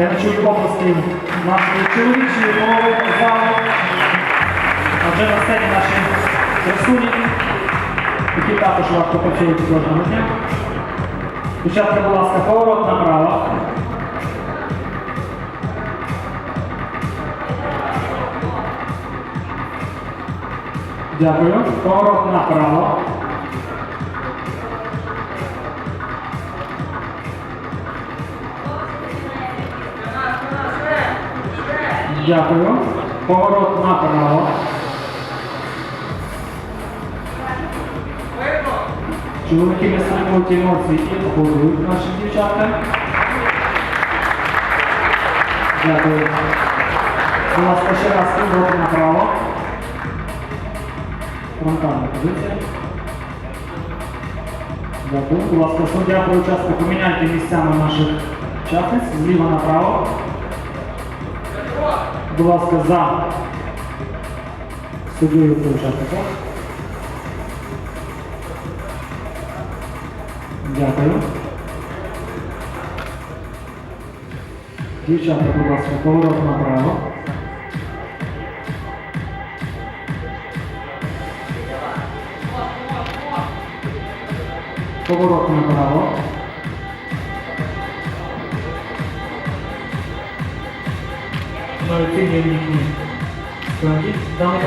Я не чую обласки нашої чоловічої мови залу. А вже на сцені наші красуні, які також важко працюють кожного дня. Дівчатка, будь ласка, поворот направо. Дякую. Поворот направо. Дякую. Поворот направо. Чоловіки не стримують емоції і аплодують нашим дівчаткам. Дякую. Будь ласка, ще раз поворот направо. Фронтальна позиція. Дякую. Будь ласка, суддя про участку поміняйте місцями наших учасниць зліва направо. Будь ласка, за суддєю про учасника. Дякую. Дівчата, будь ласка, поворот направо. Поворот направо. dans le thé de l'église. Tu m'invites dans le thé.